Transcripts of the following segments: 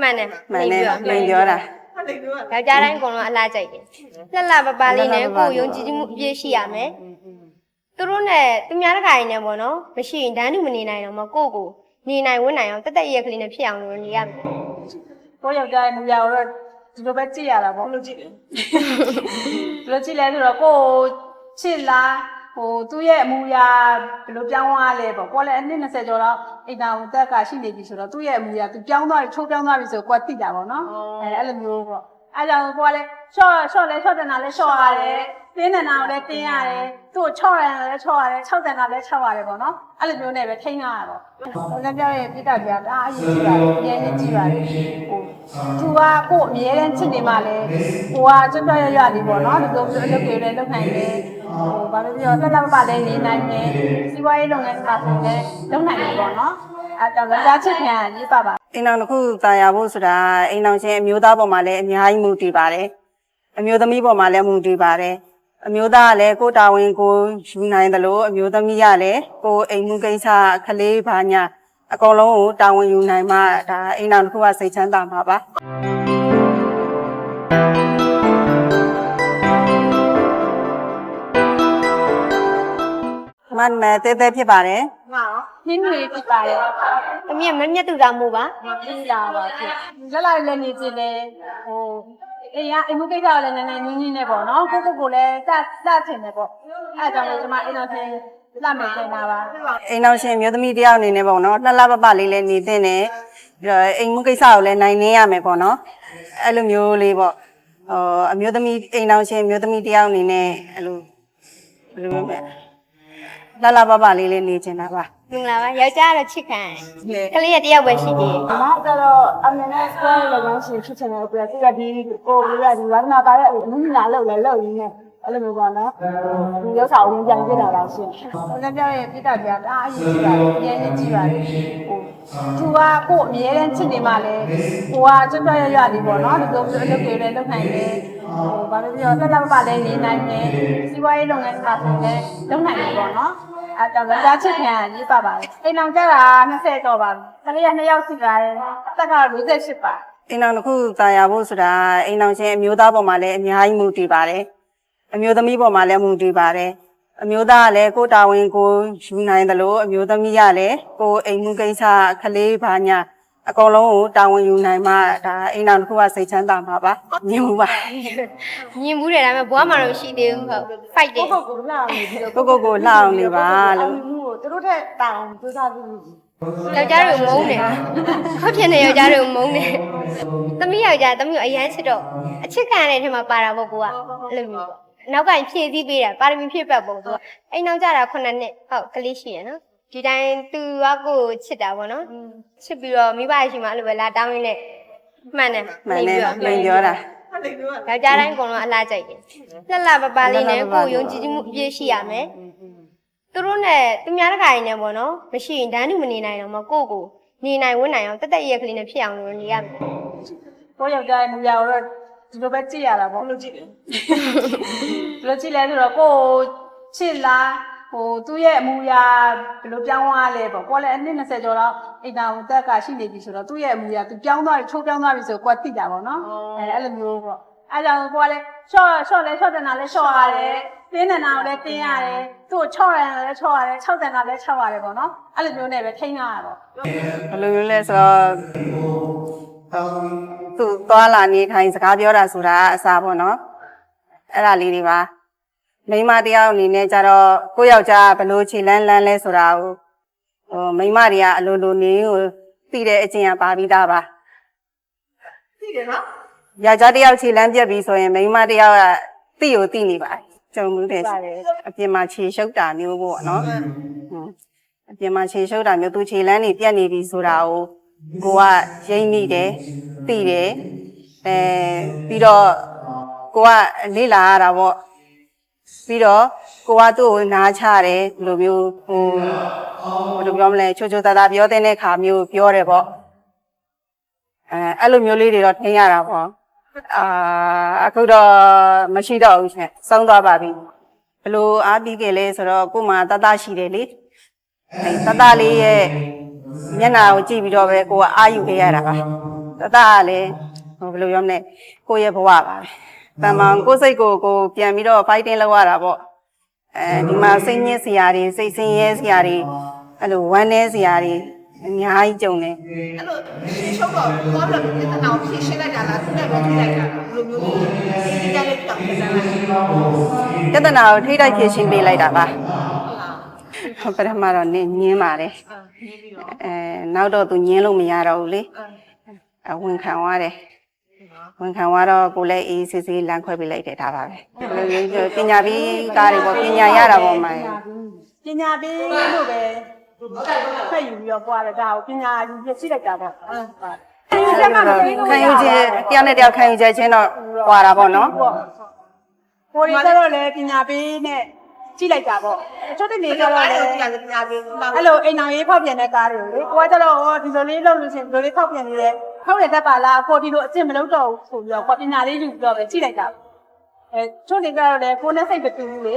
မှန်တယ်မှန်တယ်လိလိန်န်ပြောပြောတာယောက်ျားတိုင်းအကုန်လုံးအလားကြိုက်တယ်လှလှပပလေးနဲ့ကိုယ်ယုံကြည်မှုအပြည့်ရှိရမယ်သူတို့နဲ့သူများတစ်ခါရင်လည်းပေါ့နော်မရှိရင်ဒန်းတူမနေနိုင်တော့မကိုယ့်ကိုနေနိုင်ဝတ်နိုင်အောင်တက်တက်ရက်ကလေးနဲ့ဖြစ်အောင်လို့နေရမယ်ကိုယောက်ျားရဲ့မူရတော့ဒီလိုပဲကြည့်ရတာပေါ့ဘယ်လိုကြည့်လဲဘယ်လိုကြည့်လဲဆိုတော့ကိုချစ်လား ဟိုသူ့ရဲ့အမူအရာဘယ်လိုပြောင်းသွားလဲပေါ့ကိုလည်းအနည်း20ကျော်တော့အိမ်တော်တက်ကရှိနေပြီဆိုတော့သူ့ရဲ့အမူအရာသူပြောင်းသွားပြီချိုးပြောင်းသွားပြီဆိုတော့ကိုကသိတာပေါ့နော်အဲအဲ့လိုမျိုးပေါ့အဲကြောင့်ကိုကလည်းရှော့ရှော့လဲရှော့တန်တာလဲရှော့ရတယ် တင်းတန်တာကိုလည်းတင်းရတယ်သူ့ကိုချော့ရတယ်လည်းချော့ရတယ်၆တန်တာလည်း၆ရတယ်ပေါ့နော်အဲ့လိုမျိုးနဲ့ပဲထိန်းရတာပေါ့ဟိုလည်းပြောရဲ့ပြစ်တာပြတာအရေးကြီးပါတယ်အရင်ကြီးပါတယ်ဟိုသူကကို့အမြဲတမ်းချစ်နေမှလဲဟိုကကျွတ်ကျွတ်ရရလေးပေါ့နော်ဒီလိုမျိုးအလုပ်တွေလည်းလုပ်နိုင်တယ်ဟိုဘာလို့ပြောတက်တက်ပပလည်းနေနိုင်တယ်စီးပွားရေးလုပ်ငန်းတွေဆိုလည်းလုပ်နိုင်တယ်ပေါ့နော်အဲတော့ကြားချစ်ခံရေးပါပါအိမ်အောင်တစ်ခုတာယာဖို့ဆိုတာအိမ်အောင်ချင်းအမျိုးသားပေါ်မှာလည်းအများကြီးမူတည်ပါတယ်အမျိုးသမီးပေါ်မှာလည်းမူတည်ပါတယ် အမျိုးသားကလည်းကိုယ်တာဝန်ကိုယူနိုင်တယ်လို့အမျိုးသမီးကလည်းကိုယ်အိမ်မှုကိစ္စခလေးဘာညာအကုန်လုံးကိုတာဝန်ယူနိုင်မှဒါအိမ်အောင်တစ်ခုကစိတ်ချမ်းသာမှာပါမန်မဲတဲတဲဖြစ်ပါတယ်နှင်းတွေဖြစ်ပါတယ်။အမေကမမျက်တူတာမို့ပါမပြီးလာပါဖြစ်လက်လိုက်လည်းနေကြည့်တယ်ဟို အေးရအိမ်မကိစ္စကလည်းနည်းနည်းနင်းနင်းနဲ့ပေါ့နော်ကိုကိုကိုလည်းစစထင်တယ်ပေါ့အဲဒါကြောင့်လေကျွန်မအိမ်တော်ချင်းလာမယ်ထင်တာပါအိမ်အောင်ရှင်မျိုးသမီးတယောက်အနေနဲ့ပေါ့နော်လှလှပပလေးလည်းနေတဲ့နဲ့ပြီးတော့အိမ်မှုကိစ္စကိုလည်းနိုင်နေရမယ်ပေါ့နော်အဲ့လိုမျိုးလေးပေါ့ဟိုအမျိုးသမီးအိမ်အောင်ရှင်မျိုးသမီးတယောက်အနေနဲ့အဲ့လိုဘယ်လိုလဲလှလှပပလေးလည်းနေချင်တာပါ။ မင်္ဂလာပါ။ယောက်ျားကတော့ချစ်ခံတယ်။ကလေးကတယောက်ပဲရှိသေးတယ်အမကတော့အမေနဲ့စကွဲလည်းကောင်းရှင်ဖြစ်ချင်တယ်ပြတိကဒီကိုရဒီဝါနာပါတဲ့အမှုညာလောက်လည်းလောက်ရင်းနဲ့အဲ့လိုမျိုးပေါ့နော်ဒီရောက်စာဝင်ပြန်ပြတာလားရှင်ဟိုလည်းပြောရဲ့ပြတာပြတာအရေးကြီးပါတယ်အရင်ကြီးပါတယ်ဟိုသူကကို့အမြဲတမ်းချစ်နေမှလဲဟိုကကျွတ်ကျွတ်ရရလေးပေါ့နော်ဒီလိုမျိုးအလုပ်တွေလည်းလုပ်နိုင်တယ်ဟိုဘာလို့ပြောတက်တက်ပပလည်းနေနိုင်တယ်စီးပွားရေးလုပ်ငန်းတွေဆိုလည်းလုပ်နိုင်တယ်ပေါ့နော် အဲတော့ကြားချစ်ခံရေးပါပါတယ်အိမ်အောင်ကြတာ20တော့ပါပြီကလေးက2ယောက်ရှိပါတယ်အသက်ကတော့58ပါအိမ်အောင်တစ်ခုတာယာဖို့ဆိုတာအိမ်အောင်ရှင်အမျိုးသားပေါ်မှာလည်းအများကြီးမူတည်ပါတယ်အမျိုးသမီးပေါ်မှာလည်းမူတည်ပါတယ်အမျိုးသားကလည်းကိုယ်တာဝန်ကိုယူနိုင်တယ်လို့အမျိုးသမီးကလည်းကိုယ်အိမ်မှုကိစ္စခလေးဘာညာ အကုန်လုံးကိုတာဝန်ယူနိုင်မှဒါအိမ်အောင်တစ်ခုကစိတ်ချမ်းသာမှာပါညင်မှုပါ။မြင်မှုတယ်ဒါပေမဲ့ဘွားမှာတော့ရှိသေးဘူးဟုတ်။ fight တယ်ကိုကိုကိုလာနေပြီးတော့ကိုကိုကိုလှအောင်နေပါလို့မှုကိုသူတို့ထက်တောင်းစူးစမ်းပြီး။ယောက်ျားတွေကိုမုန်းတယ်။ဟုတ်ဖြစ်နေယောက်ျားတွေကိုမုန်းတယ်။သမီးယောက်ျားသမီးကိုအရန်ချစ်တော့အချစ်ခံရတဲ့ထဲမှာပါတာပေါ့ကိုက။အဲ့လိုမျိုးပေါ့။နောက်ကဖြည့်စည်းပေးတာပါရမီဖြည့်ပတ်ပုံသူကအိမ်နောက်ကြတာ9နှစ်ဟုတ်ကလေးရှိရနော်။ ဒီတိုင်းသူကကိုကိုချစ်တာပေါ့နော်။ချစ်ပြီးတော့မိဘရှိမှအဲ့လိုပဲလာတောင်းရင်းနဲ့မှန်တယ်မှန်တယ်ပြောလိန်ပြောတာယောက်ျားတိုင်းအကုန်လုံးအလားကြိုက်တယ်လှလှပပလေးနဲ့ကိုယ်ယုံကြည်မှုအပြည့်ရှိရမယ်သူတို့နဲ့သူများတစ်ခါရင်လည်းပေါ့နော်မရှိရင်ဒန်းတူမနေနိုင်တော့မကိုယ့်ကိုနေနိုင်ဝတ်နိုင်အောင်တက်တက်ရက်ကလေးနဲ့ဖြစ်အောင်လို့နေရမယ်ကိုယောက်ျားရဲ့မူရတော့ဒီလိုပဲကြည့်ရတာပေါ့ဘယ်လိုကြည့်လဲဘယ်လိုကြည့်လဲဆိုတော့ကိုချစ်လား ဟိုသူ့ရဲ့အမူအရာဘယ်လိုပြောင်းသွားလဲပေါ့ကိုလည်းအနည်း20ကျော်တော့အိမ်တော်တက်ကရှိနေပြီဆိုတော့သူ့ရဲ့အမူအရာသူပြောင်းသွားပြီချိုးပြောင်းသွားပြီဆိုတော့ကိုကသိတာပေါ့နော်အဲအဲ့လိုမျိုးပေါ့အဲကြောင့်ကိုကလည်းရှော့ရှော့လဲရှော့တန်တာလဲရှော့ရတယ်တင်းတန်တာကိုလည်းတင်းရတယ်သူ့ကိုချော့ရတယ်လည်းချော့ရတယ်၆တန်တာလည်း၆ရတယ်ပေါ့နော်အဲ့လိုမျိုးနဲ့ပဲထိန်းရတာပေါ့ဘယ်လိုမျိုးလဲဆိုတော့သူသွားလာနေထိုင်စကားပြောတာဆိုတာအစားပေါ့နော်အဲ့ဒါလေးတွေပါ မိန်းမတယောက်အနေနဲ့ကြတော့ကိုယ့်ယောက်ျားဘယ်လိုခြေလန်းလန်းလဲဆိုတာကိုဟိုမိန်းမတွေကအလိုလိုနေကိုသိတဲ့အချင်းကပါပြီးသားပါသိတယ်နော်ယောက်ျားတယောက်ခြေလန်းပြက်ပြီဆိုရင်မိန်းမတယောက်ကသိကိုသိနေပါတယ်ကြုံမှုတယ်အပြင်မှာခြေရှုပ်တာမျိုးပေါ့နော်ဟွန်းအပြင်မှာခြေရှုပ်တာမျိုးသူခြေလန်းနေပြက်နေပြီဆိုတာကိုကိုကရိမ့်မိတယ်သိတယ်အဲပြီးတော့ကိုကလေ့လာရတာပေါ့ ပြီးတော့ကိုကသူ့ကိုနားချတယ်ဒီလိုမျိုးဟိုဘယ်လိုပြောမလဲချိုချိုသားသားပြောတဲ့ခါမျိုးပြောတယ်ပေါ့အဲအဲ့လိုမျိုးလေးတွေတော့ထင်ရတာပေါ့အာအခုတော့မရှိတော့ဘူးရှင်ဆုံးသွားပါပြီဘလို့အားပြီးကြလဲဆိုတော့ကို့မှာတတရှိတယ်လေအဲတတလေးရဲ့မျက်နှာကိုကြည့်ပြီးတော့ပဲကိုကအာယူခဲ့ရတာပါတတတကလည်းဟိုဘယ်လိုပြောမလဲကိုယ့်ရဲ့ဘဝပါပဲ တမန်ကိုယ်စိတ်ကိုကိုယ်ပြန်ပြီးတော့ fighting လုပ်ရတာပေါ့အဲဒီမှာစိတ်ညစ်စရာတွေစိတ်ဆင်းရဲစရာတွေအဲ့လိုဝမ်းနည်းစရာတွေအများကြီးကြုံတယ်အဲ့လိုရှင်းရှုံးတော့ဘောလို့ပြဿနာကိုဖြေရှင်းလိုက်တာလားသူနဲ့ပဲထိလိုက်တာလားဘယ်လိုမျိုးလဲဒီကြလေးပြောင်းပြန်လာတယ်ပြဿနာကိုထိတိုက်ဖြေရှင်းပေးလိုက်တာပါပထမတော့နင်းညင်းပါတယ်အဲနောက်တော့သူညင်းလို့မရတော့ဘူးလေအဝင်ခံသွားတယ် ဝင်ခံသွားတော့ကိုလည်းအေးဆေးဆေးလမ်းခွဲပေးလိုက်တယ်ဒါပါပဲဘယ်လိုလဲပညာပြီးကားတွေပေါ့ပညာရတာပေါ့မိုင်းပညာပေးလို့ပဲဖက်ယူပြီးတော့ပွားတယ်ဒါကိုပညာယူပြည့်လိုက်တာပေါ့ဟုတ်ပါခံယူခြင်းတယောက်နဲ့တယောက်ခံယူချက်ချင်းတော့ပွာတာပေါ့နော်ကိုရီကတော့လည်းပညာပေးနဲ့ကြည့်လိုက်တာပေါ့အချို့တနေ့ကျတော့လည်းဒီကလည်းညာပြီးတော့အဲ့လိုအိမ်အောင်ရေးဖောက်ပြန်တဲ့ကားတွေကိုလေကိုကကျတော့ဟောဒီလိုလေးလုပ်လို့ရှိရင်ဒီလိုလေးဖောက်ပြန်နေတ ယ်ဖောက်ရတတ်ပါလားကိုဒီလိုအစ်စ်မလုပ်တော့ဘူးဆိုပြီးတော့ကိုပညာလေးယူပြီးတော့ပဲကြည့်လိုက်တာအဲချို့နေကြတော့လည်းကိုနဲ့စိတ်မတူဘူးလေ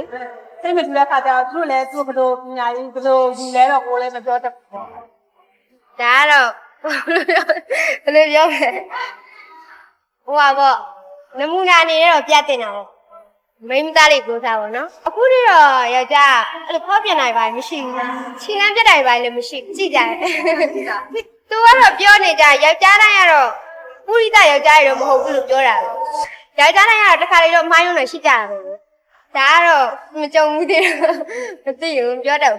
စိတ်မတူတဲ့ခါကျတော့သူတို့လည်းသူ့ဘယ်လိုပညာရေးဘယ်လိုယူလဲတော့ကိုလည်းမပြောတတ်ဘူးဒါကတော့ဘယ်လိုပြောလဲဟိုပါပေါ့နမူနာအနေနဲ့တော့ပြတင်တာပေါ့မိန်းမသားလေးကိုစားပါတော့အခုတည်းတော့ယောက်ျားအဲ့လိုဖောက်ပြန်နိုင်ပါမရှိဘူးခြေလမ်းပြတ်နိုင်ပါလည်းမရှိကြည့်ကြတယ် သူကတော့ပြောနေကြယောက်ျားတိုင်းကတော့ပုရိသယောက်ျားတွေတော့မဟုတ်ဘူးလို့ပြောတာပဲယောက်ျားတိုင်းကတော့တစ်ခါလေတော့မှားယွန်းနေရှိကြတာပဲဒါကတော့မကြုံဘူးသေးဘူးမသိဘူးပြောတော့